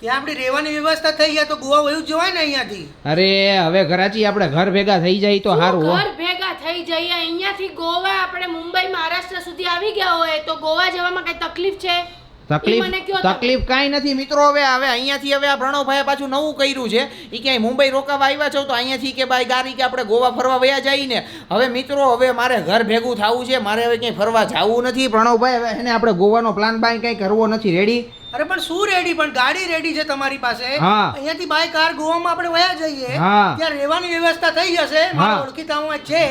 ત્યાં આપણી રહેવાની વ્યવસ્થા થઈ ગયા તો ગોવા વયું જવાય ને અહીંયાથી. અરે હવે કરાચી આપણે ઘર ભેગા થઈ જાય તો સારું ઘર ભેગા થઈ જઈએ અહીંયાથી ગોવા આપણે મુંબઈ મહારાષ્ટ્ર સુધી આવી ગયા હોય તો ગોવા જવામાં કઈ તકલીફ છે? ઈ મને કયો તકલીફ? તકલીફ કાંઈ નથી. મિત્રો હવે હવે અહીંયાથી હવે આ પ્રણવભાઈએ પાછું નવું કર્યું છે. એ ક્યાંય મુંબઈ રોકાવા આવ્યા છો તો અહીંયાથી કે ભાઈ ગાડી કે આપણે ગોવા ફરવા વયા જઈને. હવે મિત્રો હવે મારે ઘર ભેગું થવું છે. મારે હવે ક્યાંય ફરવા જવું નથી. પ્રણવભાઈ હવે એને આપણે ગોવાનો પ્લાન બાય કંઈ કરવો નથી. રેડી અરે પણ શું રેડી પણ ગાડી રેડી છે તમારી પાસે. અહીંયાથી બાય કાર ગોવામાં આપણે વયા જઈએ. ત્યાં રહેવાની વ્યવસ્થા થઈ જશે. મારા. ઓળખીતામાં છે.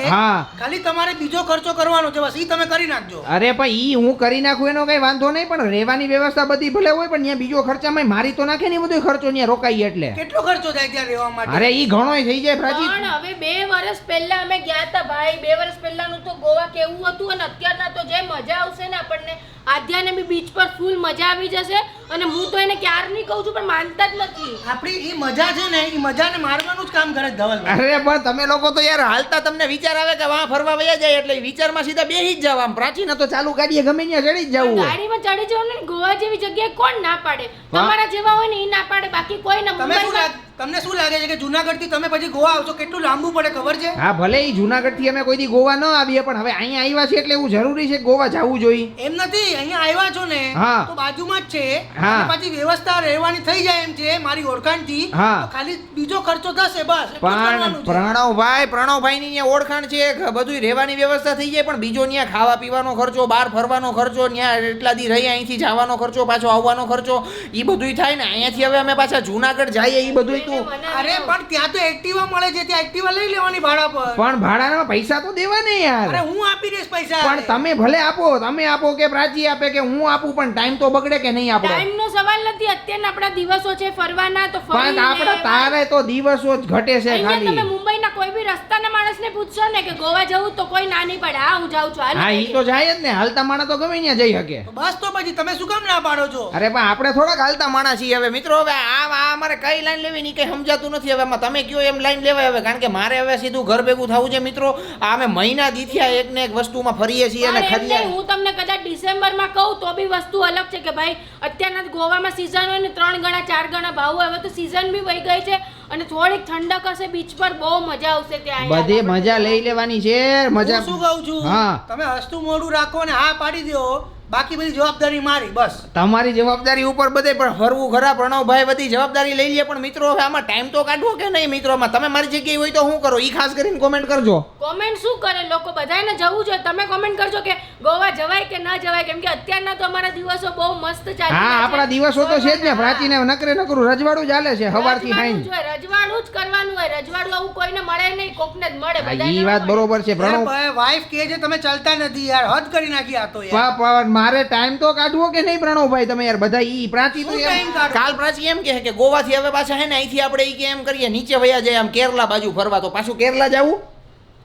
ખાલી તમારે બીજો ખર્ચો કરવાનો છે. બસ ઈ તમે કરી નાખજો. અરે પણ ઈ હું કરી નાખું એનો કઈ વાંધો નહીં પણ રહેવાની વ્યવસ્થા બધી ભલે હોય પણ ત્યાં બીજો ખર્ચામાં મારી તો નાખે ને બધો ખર્ચો ત્યાં રોકાઈ એટલે. કેટલો ખર્ચો થાય ત્યાં રહેવા માટે? અરે ઈ ઘણો થઈ જાય પ્રાચી પણ હવે બે વર્ષ પહેલા અમે ગયા હતા ભાઈ. બે વર્ષ પહેલાનું તો ગોવા કેવું હતું અને અત્યારના તો જે મજા આવશે ને આપણને આધ્યાને બી બીચ પર ફૂલ મજા આવી જશે. અને હું તો એને ક્યારની કહું છું પણ માનતા જ નથી. આપણી એ મજા છે ને એ મજાને મારવાનું જ કામ કરે ધવલ અરે પણ તમે લોકો તો યાર હાલતા તમને વિચાર આવે કે વાં ફરવા વયા જાય એટલે વિચારમાં સીધા બેહી જ જાવ આમ પ્રાચીન તો ચાલુ ગાડીએ ગમે ત્યાં ચડી જ જવું ગાડીમાં ચડી જવું ને ગોવા જેવી જગ્યાએ કોણ ના પાડે? તમારા જેવા હોય ને એ ના પાડે બાકી કોઈ ના તમે શું મુંબઈમાં તમને શું લાગે છે કે જુનાગઢથી તમે પછી ગોવા આવશો? કેટલું લાંબુ પડે ખબર છે? હા ભલે જુનાગઢથી અમે કોઈ દી ગોવા ન આવીએ પણ હવે અહીંયા આવ્યા છે એટલે એવું જરૂરી છે ગોવા જવું જોઈએ. એમ નથી અહીંયા આવ્યા છો ને તો બાજુમાં જ છે. હા. પછી વ્યવસ્થા રહેવાની થઈ જાય એમ છે મારી ઓળખાણથી. હા. ખાલી બીજો ખર્ચો થશે બસ. પણ પ્રણવભાઈ પ્રણવભાઈ ની ઓળખાણ છે બધું રહેવાની વ્યવસ્થા થઈ જાય પણ બીજો ત્યાં ખાવા પીવાનો ખર્ચો બહાર ફરવાનો ખર્ચો ત્યાં એટલા દી રહી અહીંથી જવાનો ખર્ચો પાછો આવવાનો ખર્ચો એ બધું થાય ને અહીંયાથી હવે અમે પાછા જુનાગઢ જઈએ એ બધું તું અરે પણ ત્યાં તો એક્ટિવા મળે છે ત્યાં એક્ટિવા લઈ લેવાની ભાડા પર. પણ ભાડાના પૈસા તો દેવા ને યાર. અરે હું આપી દઈશ પૈસા પણ તમે ભલે આપો તમે આપો કે પ્રાચી આપે કે હું આપું પણ ટાઈમ તો બગડે કે નહીં આપણો ટાઈમ નો સવાલ નથી અત્યારના આપણા દિવસો છે ફરવાના તો ફરી પણ આપણે લેવાય. તારે તો દિવસો જ ઘટે છે અહીંયા તમે મુંબઈના કોઈ બી રસ્તાના માણસને પૂછશો ને કે ગોવા જવું તો કોઈ ના નહીં પડે. હા હું જાઉં છું. હા ઈ તો જાય જ ને. હાલતા માણા તો ગમે ત્યાં જઈ શકે. બસ તો પછી તમે શું કામ ના પાડો છો? અરે પણ આપણે થોડાક હાલતા માણા છીએ હવે. મિત્રો હવે આ આ અમારે કઈ લાઈન લેવી ની કઈ સમજાતું નથી. હવે આમાં તમે કયો એમ લાઈન લેવાય હવે? કારણ કે મારે હવે સીધું ઘર ભેગું થવું છે મિત્રો. આ અમે મહિના દીથ્યા એક ને એક વસ્તુમાં ફરીએ છીએ અને ખરીએ. હું તમને કદાચ ડિસેમ્બરમાં કહું તો બી વસ્તુ અલગ છે કે ભાઈ અત્યારના ગોવામાં સીઝન હોય ને ત્રણ ગણા ચાર ગણા ભાવ હવે તો સીઝન બી વહી ગઈ છે અને થોડીક ઠંડક હશે બીચ પર બહુ મજા આવશે ત્યાં બધી મજા લઈ લેવાની છે મજા શું કહું છું? હા. તમે હસતું મોડું રાખો ને હા પાડી દો બાકી બધી જવાબદારી મારી બસ. તમારી જવાબદારી ઉપર બધે પણ ફરવું ખરા પ્રણવભાઈ બધી જવાબદારી લઈ લે પણ મિત્રો હવે આમાં ટાઈમ તો કાઢવો કે નહીં મિત્રોમાં તમે મારી જગ્યાએ હોય તો શું કરો? એ ખાસ કરીને કોમેન્ટ કરજો. કોમેન્ટ શું કરે? લોકો બધાને જવું જોઈએ. તમે કોમેન્ટ કરજો કે ગોવા જવાય કે ન જવાય? કેમ કે અત્યારના તો અમારા દિવસો બહુ મસ્ત ચાલે હા છે. આપણા દિવસો તો છે જ ને. પ્રાચીને નકરે નકરું રજવાડું ચાલે છે સવારથી હાઈન. જ રજવાડું જ કરવાનું હોય. રજવાડું આવું કોઈને મળે નહીં કોકને જ મળે બધાને ઈ વાત બરોબર છે. પ્રણવ વાઈફ કહે છે તમે ચાલતા નથી યાર. હદ કરી નાખી આ તો યાર. પા- પા- મારે ટાઈમ તો કાઢવો કે નહીં પ્રણવભાઈ તમે યાર બધા ઈ પ્રાચી તો એમ- કાલ પ્રાચી એમ કહે કે ગોવાથી હવે પાછા હે ને અહીંથી આપણે ઈ કે એમ કરીએ નીચે વયા જાય આમ કેરલા બાજુ ફરવા તો પાછું કેરલા જવું?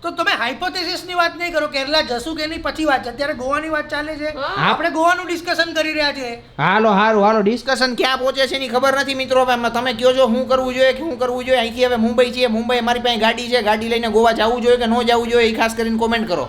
તો તમે હાઇપોથેસિસની વાત નહીં કરો કેરલા જશું કે નહીં પછી વાત છે. અત્યારે ગોવાની વાત ચાલે છે. હા. આપણે ગોવાનું ડિસ્કશન કરી રહ્યા છે હાલો હારું હાલો ડિસ્કશન ક્યાં પહોંચે છે એની ખબર નથી મિત્રો હવે આમાં તમે કયો છો શું કરવું જોઈએ કે શું કરવું જોઈએ? અહીંથી હવે મુંબઈ છીએ મુંબઈ મારી પાસે ગાડી છે ગાડી લઈને ગોવા જવું જોઈએ કે ન જવું જોઈએ એ ખાસ કરીને કોમેન્ટ કરો.